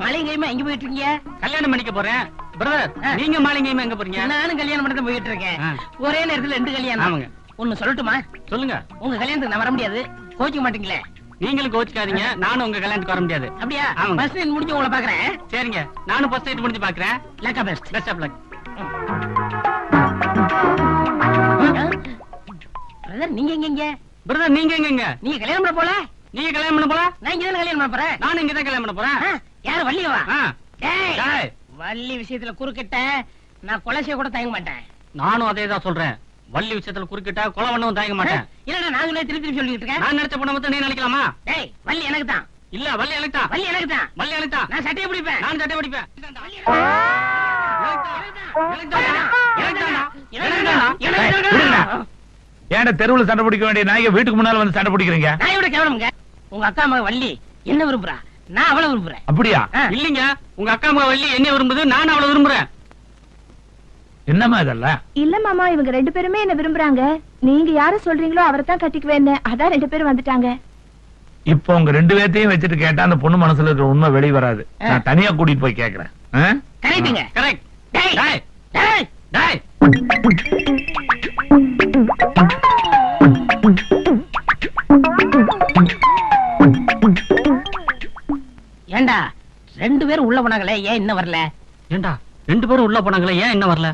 மாளிகையுமா எங்க போயிட்டு இருக்கீங்க கல்யாணம் பண்ணிக்க போறேன். பிரதர். நீங்க மாலிங்கையுமா எங்க போறீங்க? நானும் கல்யாணம் பண்ண போயிட்டு இருக்கேன். ஒரே நேரத்துல ரெண்டு கல்யாணம். ஆமாங்க. ஒண்ணு சொல்லட்டுமா? சொல்லுங்க. உங்க கல்யாணத்துக்கு நான் வர முடியாது. கோச்சிக்க மாட்டீங்களே? நீங்களும் கோச்சுக்காதீங்க. நானும் உங்க கல்யாணத்துக்கு வர முடியாது. அப்படியா? ட்ரெயின் முடிஞ்சு உங்களை பாக்குறேன் சரிங்க. நானும் ஃபர்ஸ்ட் முடிஞ்சு பாக்குறேன் லக்கா best best of luck brother நீங்க எங்க பிரதர் நீங்க எங்க நீங்க கல்யாணம் பண்ண போல? நீங்க கல்யாணம் பண்ண போல? நான் இங்க தான் கல்யாணம் பண்ண போறேன். நானும் இங்க தான் கல்யாணம் பண்ண போறேன். யாரு வள்ளியவா. டேய், வள்ளி விஷயத்துல குறுக்கிட்ட நான் கொலை செய்ய கூட தயங்க மாட்டேன். நானும் அதே தான் சொல்றேன். வள்ளி விஷயத்துல குறுக்கிட்டா கொலை பண்ணவும் தயங்க மாட்டேன். இல்லடா நான் சொல்ல திருப்பி திருப்பி சொல்லிட்டு இருக்கேன்? நான் நினைச்ச பொண்ணை மட்டும் நீ நினைக்கலாமா? டேய் வள்ளி எனக்கு தான் இல்ல வள்ளி எனக்கு தான் வள்ளி எனக்கு தான் வள்ளி எனக்கு தான் நான் சட்டையை பிடிப்பேன். நான் சட்டை பிடிப்பேன். ஏன்டா தெருவுல சண்டை பிடிக்க வேண்டிய நாய்க்கு வீட்டுக்கு முன்னால வந்து சண்டை பிடிக்கிறீங்க? நான் எவ்வளவு கேவலமுங்க. உங்க அக்கா மக வள்ளி என்ன விரும்புறா? நான் அவளை விரும்புறேன். அப்படியா. இல்லீங்க. உங்க அக்கா மக வள்ளி என்ன விரும்புது நான் அவளை விரும்புறேன். என்னம்மா இதெல்லாம்? இல்ல மாமா இவங்க ரெண்டு பேருமே என்ன விரும்புறாங்க. நீங்க யார சொல்றீங்களோ அவரை தான் கட்டிக்குவேன்னு அதான் ரெண்டு பேரும் வந்துட்டாங்க. இப்போ உங்க ரெண்டு பேர்த்தையும் வச்சுட்டு கேட்டா அந்த பொண்ணு மனசுல இருக்கிற உண்மை வெளிய வராது நான் தனியா கூட்டிட்டு போய் கேக்குறேன்? கரெக்டுங்க கரெக்ட் டேய் டேய் டேய் டேய். ஏண்டா ரெண்டு பேரும் உள்ள போனாங்களே ஏன் இன்னும் வரல? ஏண்டா ரெண்டு பேரும் உள்ள போனாங்களே ஏன் என்ன வரல?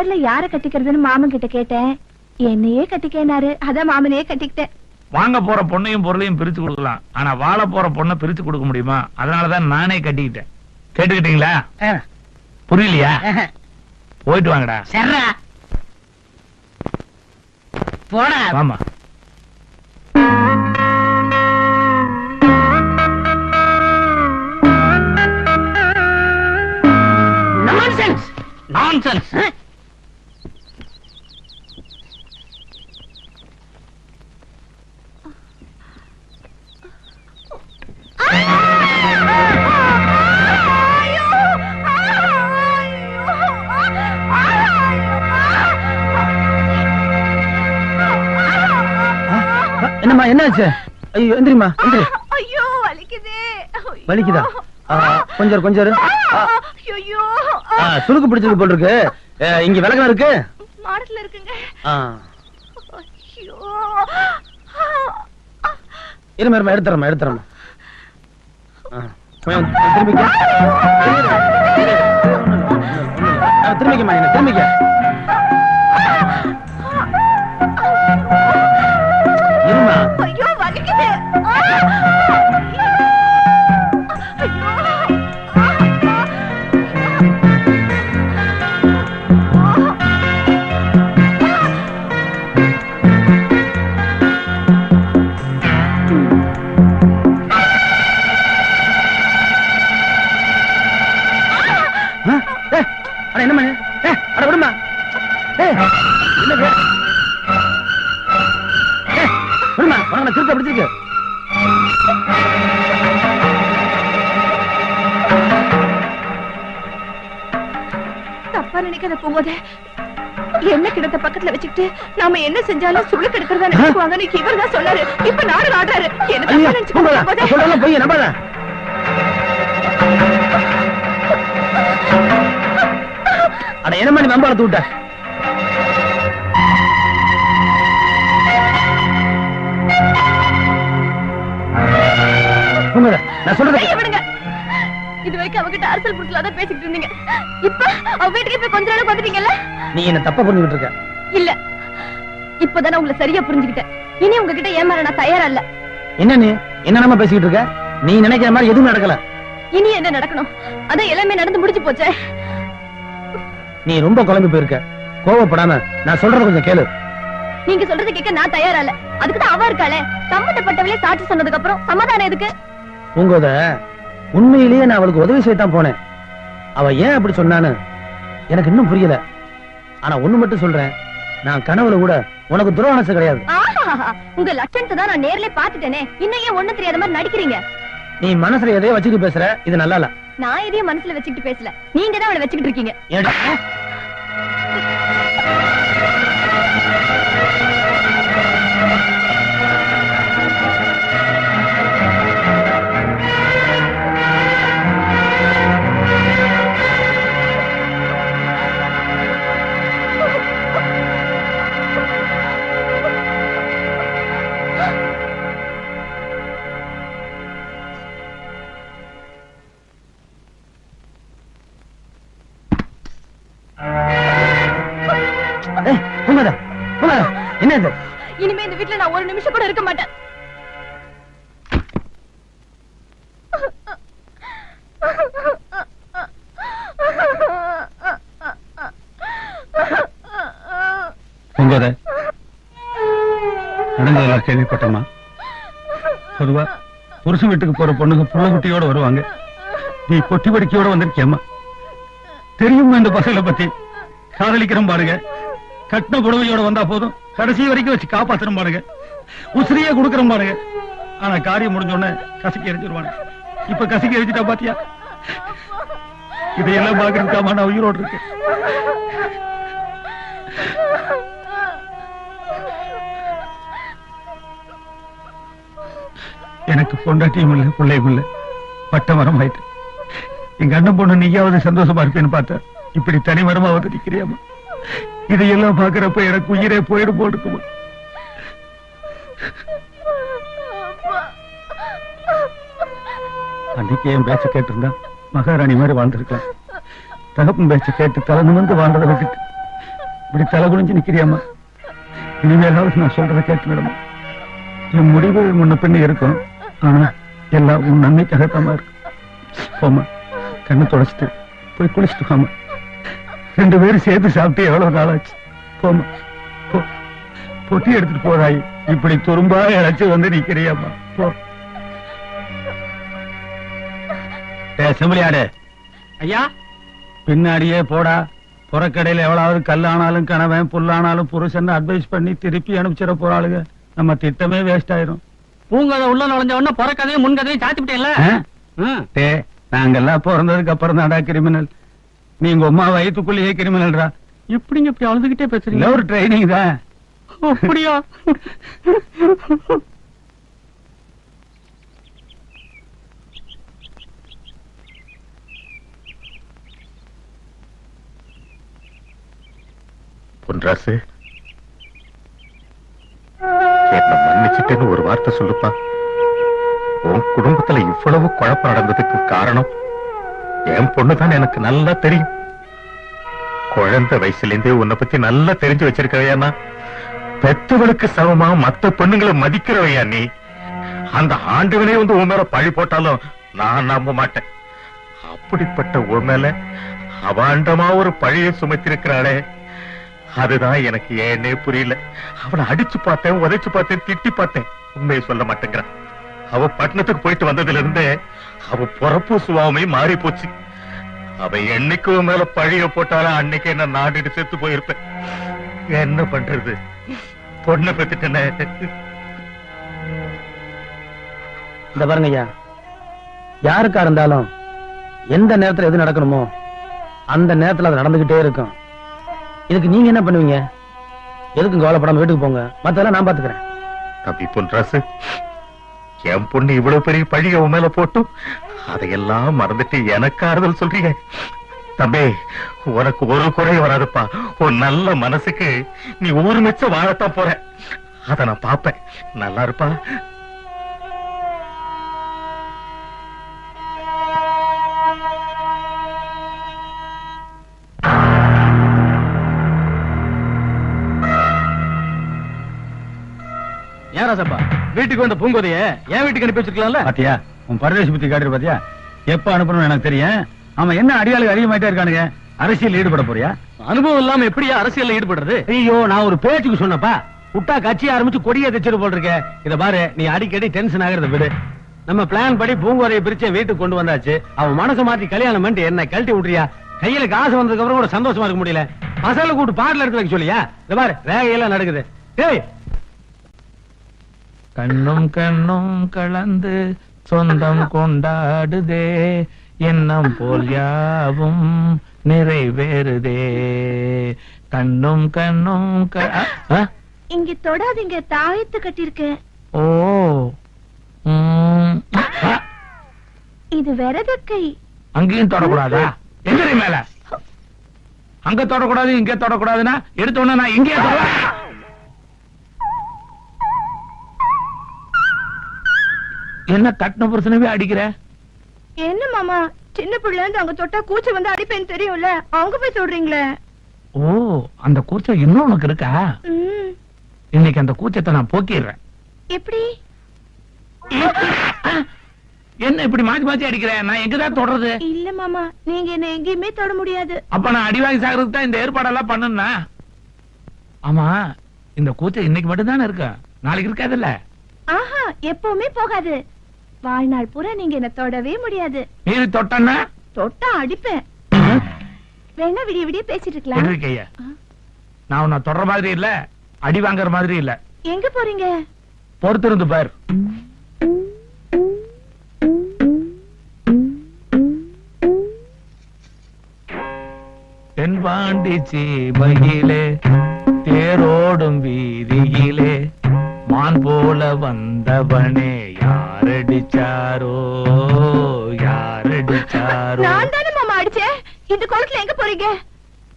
பேர்ல யார கட்டிக்கிறதுன்னு மாமன் கிட்ட கேட்டேன். என்னையே கட்டிக்கேனாரு. அதான் மாமனையே கட்டிக்கிட்டேன். வாங்க போற பொண்ணையும் பொருளையும் பிரிச்சு கொடுக்கலாம். ஆனா வாழ போற பொண்ணை பிரிச்சு கொடுக்க முடியுமா? அதனாலதான் நானே கட்டிக்கிட்டேன். கேட்டுக்கிட்டீங்களா? புரியலையா. போயிட்டு வாங்கடா. சர்ரா போடா. ஆமா நான்சென்ஸ் நான்சென்ஸ் என்னாச்சு? ஐயோ எந்திரிமா எந்திரி. ஐயோ வலிக்குது. வலிக்குதா? கொஞ்சம் கொஞ்சம் ஐயோ சுளுக்கு பிடிச்சிருக்கு போல் இருக்கு இங்க விளக்கம் இருக்கு? மாடத்துல இருக்குங்க. ஐயோ. இருமா இருமா எடுத்துறமா எடுத்துறமா திரும்பிக்க. ஆ, திரும்பிக்கம்மா என்ன திரும்பிக்க. ஐயோ தப்பா நினைக்காத போகும்போது என்ன கிடத்த பக்கத்துல வச்சுக்கிட்டு நாம என்ன செஞ்சாலும் சுழு கெடுக்கிறதா நினைச்சுக்குவாங்கன்னு இவர் தான் சொன்னாரு. இப்ப நாடு ஆடுறாரு. என்ன தப்பா சொல்றதெல்லாம் பொய், நம்பாத. அட என்னம்மா நீ நம்ப விட்ட உங்கள நான் விடுங்க. இது வரைக்கும் அவகிட்ட அரசல் புடிச்சல தான் பேசிக்கிட்டு இருந்தீங்க. இப்ப அவ வீட்டுக்கு போய் கொஞ்ச நாள் வந்துட்டீங்கல்ல? நீ என்ன தப்பா புரிஞ்சுக்கிட்டு இருக்க? இல்ல. இப்பதான் நான் உங்களை சரியா புரிஞ்சுக்கிட்டேன். இனி உங்ககிட்ட ஏமாற நான் தயாரா இல்ல. என்ன நீ? என்னென்னமா பேசிக்கிட்டு இருக்க? நீ நினைக்கிற மாதிரி எதுவும் நடக்கல. இனி என்ன நடக்கணும்? அதான் எல்லாமே நடந்து முடிஞ்சு போச்சே. நீ ரொம்ப குழம்பி போயிருக்க. கோவப்படாம நான் சொல்றத கொஞ்சம் கேளு. நீங்க சொல்றது கேட்க நான் தயாரா இல்ல. அதுக்கு தான் அவ இருக்காளே. சம்பந்தப்பட்டவளே சாட்சி சொன்னதுக்கு அப்புறம் சமாதானம் எதுக்கு? உண்மையிலேயே நான் அவளுக்கு உதவி செய்யத்தான் போனேன். அவ ஏன் அப்படி சொன்னான்னு எனக்கு இன்னும் புரியல. ஆனா ஒண்ணு மட்டும் சொல்றேன். நான் கனவுல கூட உனக்கு துரோகனசு கிடையாது. உங்க லட்சணத்தை தான் நான் நேர்ல பாத்துட்டேனே இன்னும் ஏன் ஒண்ணும் தெரியாத மாதிரி நடிக்கிறீங்க? நீ மனசுல எதையோ வச்சுக்கிட்டு பேசுற இது நல்லா இல்ல நான் எதையும் மனசுல வச்சுக்கிட்டு பேசல. நீங்க தான் அவளை வச்சுக்கிட்டு இருக்கீங்க. என்ன இது? இனிமே இந்த வீட்ல நான் ஒரு நிமிஷம் கூட இருக்க மாட்டேன். பொங்கத நடந்ததெல்லாம் கேள்விப்பட்டோமா? பொதுவா புருஷன் வீட்டுக்கு போற பொண்ணுங்க புள்ள குட்டியோட வருவாங்க. நீ பொட்டி படுக்கையோட வந்திருக்கியம்மா. தெரியுமா இந்த பசங்களை பத்தி? காதலிக்கிறோம் பாருங்க. கட்டின புடவையோட வந்தா போதும். கடைசி வரைக்கும் வச்சு காப்பாத்துறோம் பாருங்க. உசிரியே கொடுக்கறோம் பாருங்க. ஆனா காரியம் முடிஞ்ச உடனே கசக்கி எரிஞ்சிருவாங்க இப்ப கசக்கி எரிஞ்சிட்டா பாத்தியா? இதையெல்லாம் பாக்குறதுக்காம நான் உயிரோடு இருக்கேன். எனக்கு பொண்டாட்டியும் இல்ல பிள்ளையும் இல்லை. பட்ட மரம் ஆயிட்டு எங்க அண்ணன் பொண்ணு நீயாவது சந்தோஷமா இருப்பேன்னு பார்த்தேன் இப்படி தனி மரமாவது நிக்கிறியாமா இதையெல்லாம் பாக்குறப்ப எனக்கு உயிரே போயிடு போட்டுக்குமா அன்னைக்கு என் பேச்ச கேட்டிருந்தா மகாராணி மாதிரி வாழ்ந்திருக்கலாம். தகப்பன் பேச்ச கேட்டு தலை நிமிர்ந்து வாழ்றதை விட்டுட்டு இப்படி தலை குனிஞ்சு நிக்கிறியாமா இனிமேலாவது நான் சொல்றதை கேட்டு விடமா என் முடிவு முன்ன பின்ன இருக்கும். ஆனா எல்லாம் உன் நன்மைக்காகத்தாமா இருக்கும் போமா கண்ணை தொடச்சிட்டு போய் குளிச்சுட்டு வாமா ரெண்டு பேரும் சேர்த்து சாப்பிட்டு எவ்வளவு நாளாச்சு? போமா போ. பொட்டி எடுத்துட்டு போறாய். இப்படி துரும்பா இழைச்சு வந்து நிக்கிறியாமா போ. செம்பிளியாடு ஐயா? பின்னாடியே போடா. புறக்கடையில எவ்வளவு கல்லானாலும் கணவன் புல்லானாலும் புருஷன் அட்வைஸ் பண்ணி திருப்பி அனுப்பிச்சிட போறாளுங்க. நம்ம திட்டமே வேஸ்ட் ஆயிரும். பூங்கதை உள்ள நுழைஞ்ச உடனே புறக்கதையும் முன்கதையும் சாத்தி விட்டேன்ல ஆ? டே நாங்கெல்லாம் பிறந்ததுக்கு அப்புறம் தான்டா கிரிமினல் நீங்க உமா வயிற்றுக்குள்ளேயே கிரிமினல்டா எப்படிங்க இப்படி அழுதுகிட்டே பேசுறீங்க? ஒரு ட்ரைனிங் தான். அப்படியா? பொன்ராசு என்ன மன்னிச்சிட்டேன்னு ஒரு வார்த்தை சொல்லுப்பா. உன் குடும்பத்துல இவ்வளவு குழப்பம் நடந்ததுக்கு காரணம் என் பொண்ணுதான் எனக்கு நல்லா தெரியும். குழந்தை வயசுல இருந்தே உன்னை பத்தி நல்லா தெரிஞ்சு வச்சிருக்கவையானா பெத்தவளுக்கு சமமா மத்த பொண்ணுங்களை மதிக்கிறவையா நீ? அந்த ஆண்டுகளே வந்து உன் மேல பழி போட்டாலும் நான் நம்ப மாட்டேன். அப்படிப்பட்ட உன் மேல அவாண்டமா ஒரு பழியை சுமத்திருக்கிறாளே. அதுதான் எனக்கு ஏன்னே புரியல. அவளை அடிச்சு பார்த்தேன் உதைச்சு பார்த்தேன் திட்டி பார்த்தேன். உண்மையை சொல்ல மாட்டேங்கிறான். அவ பட்டணத்துக்கு போயிட்டு வந்ததுல இருந்தே அவ பொறப்பு சுபாவமே மாறி போச்சு. அவ என்னைக்கு உன் மேல பழிய போட்டாலும் அன்னைக்கு என்ன நாடிட்டு செத்து போயிருப்பேன் என்ன பண்றது? பொண்ணை பெத்துட்டேனே. இந்த பாருங்க ஐயா யாருக்கா இருந்தாலும் எந்த நேரத்துல எது நடக்கணுமோ அந்த நேரத்துல அது நடந்துகிட்டே இருக்கும். இதுக்கு நீங்க என்ன பண்ணுவீங்க? எதுக்கும் கவலைப்படாம வீட்டுக்கு போங்க. மத்ததெல்லாம் நான் பாத்துக்கிறேன். தம்பி பொன்ராசு என் பொண்ணு இவ்வளவு பெரிய பழிய உன் மேல போட்டும்? அதையெல்லாம் மறந்துட்டு எனக்கு ஆறுதல் சொல்றீங்க. தம்பி உனக்கு ஒரு குறை வராதுப்பா. உன் நல்ல மனசுக்கு நீ ஊர் மிச்சம் வாழத்தான் போற. அத நான் பாப்பேன் நல்லா இருப்பா. ஏன் ராசப்பா வீட்டுக்கு வந்த பூங்கோதைய என் வீட்டுக்கு அனுப்பி வச்சிருக்கலாம்ல? பாத்தியா உன் பரதேசி பத்தி காட்டுற பாத்தியா? எப்ப அனுப்பணும் எனக்கு தெரியும். அவன் என்ன அடியாளுக்கு அதிகமாயிட்டே இருக்கானுங்க? அரசியல் ஈடுபட போறியா? அனுபவம் இல்லாம எப்படியா அரசியல்ல ஈடுபடுறது? ஐயோ நான் ஒரு பேச்சுக்கு சொன்னப்பா விட்டா கட்சி ஆரம்பிச்சு கொடியை தச்சிட்டு போட்டிருக்க. இத பாரு நீ அடிக்கடி டென்ஷன் ஆகுறத விடு. நம்ம பிளான் படி பூங்கோரையை பிரிச்சு வீட்டுக்கு கொண்டு வந்தாச்சு. அவன் மனசை மாத்தி கல்யாணம் பண்ணிட்டு என்ன கழட்டி விட்டுறியா? கையில காசு வந்ததுக்கு அப்புறம் கூட சந்தோஷமா இருக்க முடியல. பசங்களை கூட்டு பாட்டில் எடுத்து வைக்க சொல்லியா? இந்த பாரு ரேகையெல்லாம் நடக்குது. ஏய் கண்ணும் கண்ணும் கலந்து சொந்தம் கொண்டாடுதே. எண்ணம் போல் யாவும் நிறைவேறுதே. கண்ணும் கண்ணும் இங்க தொடாதீங்க தாயத்து கட்டியிருக்கேன். ஓ இது விரத கை அங்கேயும் தொடக்கூடாதா? எதிரி மேல. அங்க தொடக்கூடாது இங்க தொடக்கூடாதுன்னா எடுத்த உடனே நான் இங்கேயே தொட என்ன கட்டின புருஷனவே அடிக்கிற? என்ன மாமா? சின்ன பிள்ளை இருந்து அங்க தொட்டா கூச்சி வந்து அடிப்பேன்னு தெரியும்ல. அவங்க போய் சொல்றீங்களே. ஓ அந்த கூச்சம் இன்னும் உனக்கு இருக்கா? இன்னைக்கு அந்த கூச்சத்தை நான் போக்கிடுறேன். எப்படி? என்ன இப்படி மாத்தி மாத்தி அடிக்கிறேன் நான் எங்கதான் தொடறது? இல்ல மாமா நீங்க என்ன எங்கேயுமே தொட முடியாது. அப்ப நான் அடிவாங்கி சாகிறதுக்கு தான் இந்த ஏற்பாடெல்லாம் பண்ணுனா ஆமா இந்த கூச்சம் இன்னைக்கு மட்டும் தானே இருக்கு? நாளைக்கு இருக்காதுல்ல? ஆஹா எப்பவுமே போகாது. வாழ்நாள் பூரா நீங்க என்ன தொடவே முடியாது. மீறி தொட்டன்னா? தொட்டா அடிப்பேன். வேணா விடிய விடிய பேசிட்டு இருக்கலாம். எதிர்க்கைய நான் உன்னை தொடர மாதிரி இல்ல அடி வாங்குற மாதிரி இல்ல. எங்க போறீங்க? பொறுத்திருந்து பார். தென்பாண்டி சீமையிலே தேரோடும் வீதியிலே மான் போல வந்தவனே. யாரடிச்சாரோ யாரடிச்சாரோ நான் தானே மாமா அடிச்சேன் இந்த கோலத்துல எங்க போறீங்க?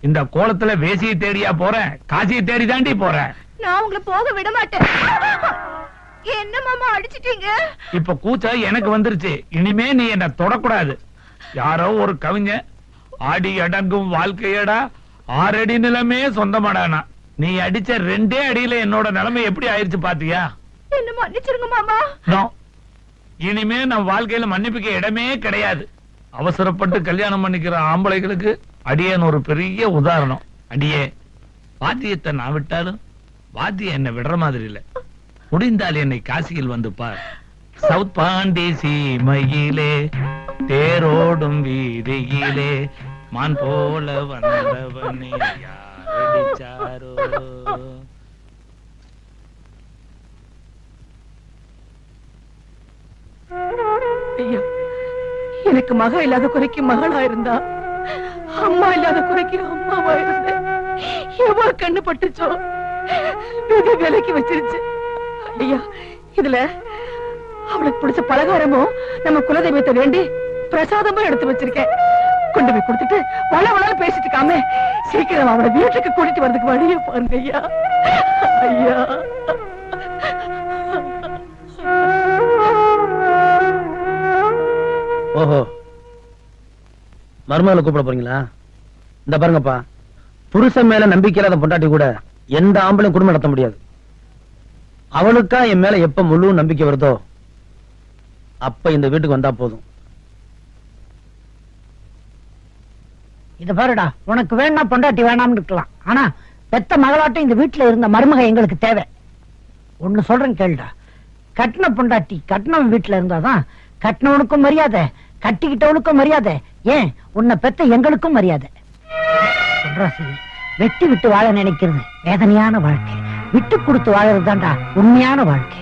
இந்த கோலத்துல வேசியை தேடியா போறேன் காசியை தேடி தாண்டி போறேன். நான் உங்களை போக விட மாட்டேன். என்ன மாமா அடிச்சிட்டீங்க? இப்ப கூச்சம் எனக்கு வந்துருச்சு. இனிமே நீ என்ன தொடக்கூடாது. யாரோ ஒரு கவிஞன் ஆடி அடங்கும் வாழ்க்கையடா ஆறடி நிலமே சொந்தமாடானா நீ அடிச்ச ரெண்டே அடியில என்னோட நிலைமை எப்படி ஆயிருச்சு பாத்தியா? என்ன மன்னிச்சிருங்க மாமா. இனிமே நம் வாழ்க்கையில மன்னிப்புக்கு இடமே கிடையாது. அவசரப்பட்டு கல்யாணம் பண்ணிக்கிற ஆம்பளைகளுக்கு அடியன் ஒரு பெரிய உதாரணம். அடியே வாத்தியத்தை நான் விட்டாலும் வாத்தியம் என்ன விடுற மாதிரி இல்ல. முடிந்தால் என்னை காசியில் வந்து பார். சவுத் பாண்டி சீமையிலே தேரோடும் வீதியிலே மான் போல வந்தவனே யாரடிச்சாரோ எனக்கு மக இல்லாத குறைக்கு மகளா இருந்தா அம்மா இல்லாத குறைக்கு அம்மாவா இருந்தேன். எவ்வளவு கண்ணு பட்டுச்சோ. விதி விலைக்கு வச்சிருச்சு. ஐயா இதுல அவளுக்கு பிடிச்ச பலகாரமும் நம்ம குலதெய்வத்தை வேண்டி பிரசாதமும் எடுத்து வச்சிருக்கேன். கொண்டு போய் கொடுத்துட்டு வள வளன்னு பேசிட்டு இருக்காம. சீக்கிரம் அவளை வீட்டுக்கு கூட்டிட்டு வரதுக்கு வழியை பாருங்க ஐயா. ஐயா. ஓஹோ. மருமகளை கூப்பிட போறீங்களா? இந்த பாருங்கப்பா புருஷன் மேல நம்பிக்கை இல்லாத பொண்டாட்டி கூட எந்த ஆம்பளையும் குடும்பம் நடத்த முடியாது. அவளுக்கா என் மேல எப்ப முழு நம்பிக்கை வருதோ அப்ப இந்த வீட்டுக்கு வந்தா போதும். இத பாருடா உனக்கு வேணா பொண்டாட்டி வேணாம்னு இருக்கலாம். ஆனா பெத்த மகளாட்டம் இந்த வீட்டுல இருந்த மருமக எங்களுக்கு தேவை. ஒண்ணு சொல்றேன் கேளுடா. கட்டின பொண்டாட்டி கட்டினவன் வீட்டுல இருந்தாதான் கட்டினவனுக்கும் மரியாதை கட்டிக்கிட்டவனுக்கும் மரியாதை. ஏன்? உன்னை பெத்த எங்களுக்கும் மரியாதை. வெட்டி விட்டு வாழ நினைக்கிறது வேதனையான வாழ்க்கை. விட்டு கொடுத்து வாழறது தான்டா உண்மையான வாழ்க்கை.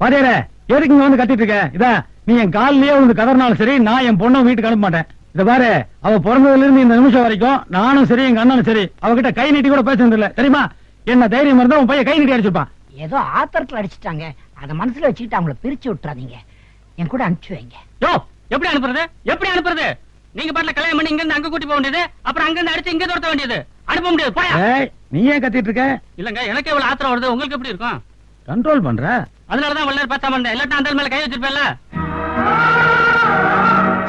பாரியார எதுக்கு இங்க வந்து கட்டிட்டு இருக்க? இதா நீ என் காலிலேயே வந்து கதறினாலும் சரி நான் என் பொண்ணை வீட்டுக்கு அனுப்ப மாட்டேன் இத பாரு அவ பிறந்ததுல இருந்து இந்த நிமிஷம் வரைக்கும் நானும் சரி எங்க அண்ணனும் சரி அவகிட்ட கை நீட்டி கூட பேசுனது இல்ல. தெரியுமா? என்ன தைரியம் இருந்தா உன் பையன் கை நீட்டி அடிச்சிருப்பான். ஏதோ ஆத்திரத்துல அடிச்சிட்டாங்க. அத மனசுல வச்சுக்கிட்டு அவங்கள பிரிச்சு விட்டுறாதீங்க. என் கூட அனுப்பிச்சு வைங்க. யோ எப்படி அனுப்புறது? எப்படி அனுப்புறது? நீங்க பாட்டுல கல்யாணம் பண்ணி இங்க இருந்து அங்க கூட்டி போக வேண்டியது அப்புறம் அங்க இருந்து அடிச்சு இங்க துரத்த வேண்டியது. அனுப்ப முடியாது போயா. நீ ஏன் கத்திட்டு இருக்க? இல்லங்க எனக்கு எவ்வளவு ஆத்திரம் வருது. உங்களுக்கு எப்படி இருக்கும்? கண்ட்ரோல் பண்ற? அதனாலதான் நேரம் பேசாம இருந்தேன். இல்லாட்டா அந்த மேல கை வச்சிருப்பேன்ல.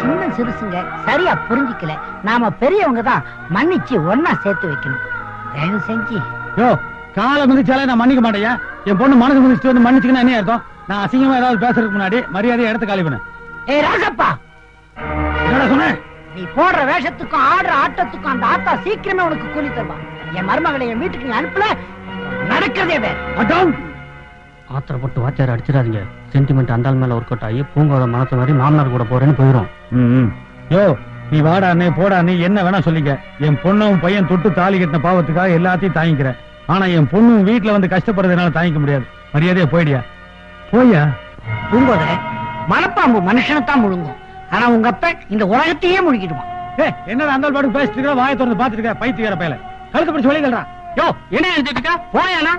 சின்ன சிறுசுங்க சரியா புரிஞ்சுக்கல. நாம பெரியவங்க தான் மன்னிச்சு ஒன்னா சேர்த்து வைக்கணும். தயவு செஞ்சு. யோ காலை மிதிச்சாலே நான் மன்னிக்க மாட்டேயா என் பொண்ணு மனசு மிதிச்சுட்டு வந்து மன்னிச்சுக்கணும் என்ன அர்த்தம்? நான் அசிங்கமா ஏதாவது பேசுறதுக்கு முன்னாடி மரியாதையை இடத்த காலி பண்ணு. ஏய் ராஜப்பா! என்னடா சொன்னேன் நீ போடுற வேஷத்துக்கும் ஆடுற ஆட்டத்துக்கும் அந்த ஆத்தா சீக்கிரமே உனக்கு கூலி தருவான் என் மருமகளை என் வீட்டுக்கு நீ அனுப்பல நடக்கிறதே வேற அட்டம் ஆத்திரப்பட்டு வாத்தியார் அடிச்சிடாதீங்க. சென்டிமெண்ட் அந்த ஆள் மேல ஒர்க் அவுட் ஆகி பூங்கோத மனசு மாதிரி மாமனார் கூட போறேன்னு போயிரும். ம் யோ நீ வாடா அண்ணே போடா நீ என்ன வேணா சொல்லிக்க. என் பொண்ணும் பையன் தொட்டு தாலி கட்டின பாவத்துக்காக எல்லாத்தையும் தாங்கிக்கிறேன் ஆனா என் பொண்ணும் வீட்டுல வந்து கஷ்டப்படுறதுனால தாங்கிக்க முடியாது. மரியாதையா போயிடியா? போயா? பூங்கோத மலைப்பாம்பு மனுஷனைத்தான் முழுங்கும். ஆனா உங்க அப்ப இந்த உலகத்தையே முழுகிடுவான் ஏய், என்னடா அந்த பாட்டு பேசிட்டு இருக்க? வாயை திறந்து பாத்துட்டு இருக்க? பைத்தியக்கார பயல. கழுத்து பிடிச்சு வெளியே யோ என்ன எழுதிட்டு போயானா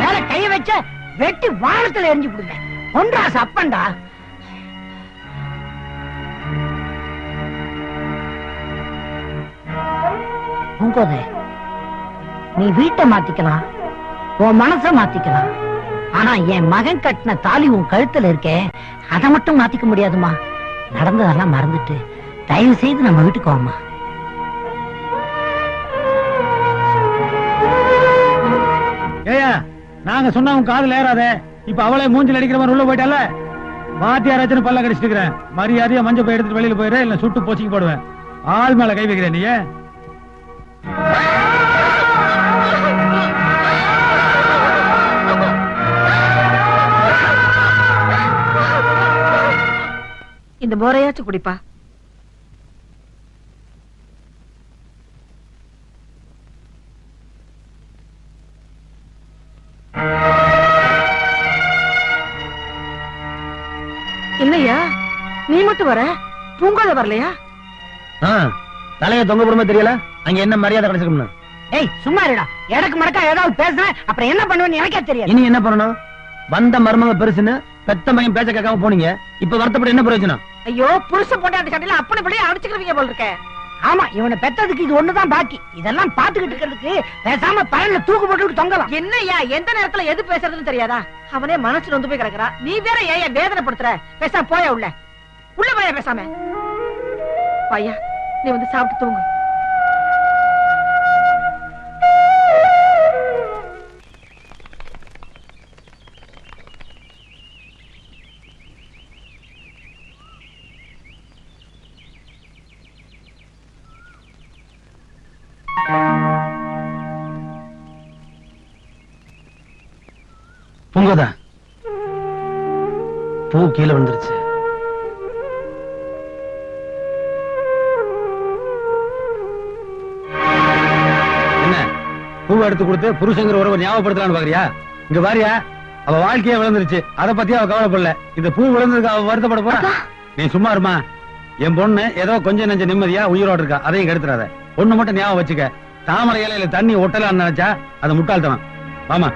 மேல கைய வச்ச வெட்டி வானத்துல எரிஞ்சு விடுங்க ஒன்றா சப்பண்டா பூங்கோத நீ வீட்டை மாத்திக்கலாம். உன் மனச மாத்திக்கலாம். ஆனா என் மகன் கட்டின தாலி உன் கழுத்துல இருக்கே அதை மட்டும் மாத்திக்க முடியாதுமா நடந்ததெல்லாம் மறந்துட்டு தயவு செய்து நம்ம வீட்டுக்கு வாமா ஏயா நாங்க சொன்னா உன் காதுல ஏறாத. இப்ப அவளே மூஞ்சில அடிக்கிற மாதிரி உள்ள போயிட்டால? வாத்தியாராச்சுன்னு பல்ல கடிச்சிட்டு மரியாதையா மஞ்சள் போய் எடுத்துட்டு வெளியில போயிடுறேன் இல்ல சுட்டு போச்சுக்கு போடுவேன். ஆள் மேல கை வைக்கிறேன் நீ இந்த போரையாச்சும் குடிப்பா. இல்லையா? நீ மட்டும் வர? பூங்காத வரலையா? தலைய தொங்க போடுமா தெரியல? அங்க என்ன மரியாதை கிடைச்சிருக்கும்னு. ஏய் சும்மா இருடா. எடக்கு மடக்கா ஏதாவது பேசுறேன் அப்புறம் என்ன பண்ணுவேன்னு எனக்கே தெரியாது. இனி என்ன பண்ணணும்? வந்த மருமக பெருசுன்னு பெத்த மகன் பேச்ச கேட்காம போனீங்க. இப்ப வருத்தப்பட என்ன பிரயோஜனம்? ஐயோ புருஷ பொண்டாட்டி சண்டையில அப்படி இப்படியே அடிச்சுக்கிறீங்க போல இருக்க ஆமா இவனை பெத்ததுக்கு இது ஒண்ணுதான் பாக்கி. இதெல்லாம் பாத்துக்கிட்டு இருக்கிறதுக்கு பேசாம பழனில தூக்கு போட்டு தொங்கலாம். என்னய்யா எந்த நேரத்துல எது பேசுறதுன்னு தெரியாதா? அவனே மனசுல வந்து போய் கிடக்குறா. நீ வேற ஏன் வேதனைப்படுத்துற? பேசாம போயா உள்ள. உள்ள போயா பேசாம. பையா நீ வந்து சாப்பிட்டு தூங்கு. பூ கீழே விழுந்துருச்சு. என்ன? பூ எடுத்து கொடுத்து புருஷங்கிற உறவை ஞாபகப்படுத்தலாம்னு பாக்குறியா? இங்க பாரியா அவ வாழ்க்கையே விழுந்துருச்சு. அத பத்தி அவ கவலைப்படல. இந்த பூ விழுந்ததுக்கு அவ வருத்தப்பட போறா? நீ சும்மா இருமா. என் பொண்ணு ஏதோ கொஞ்சம் நெஞ்ச நிம்மதியா உயிரோட இருக்கா. அதையும் கெடுத்துறாத பொண்ணு மட்டும் ஞாபகம் வச்சுக்க. தாமரை இலையில தண்ணி ஒட்டலாம்னு நினைச்சா அது முட்டாள்தனம். வாமா.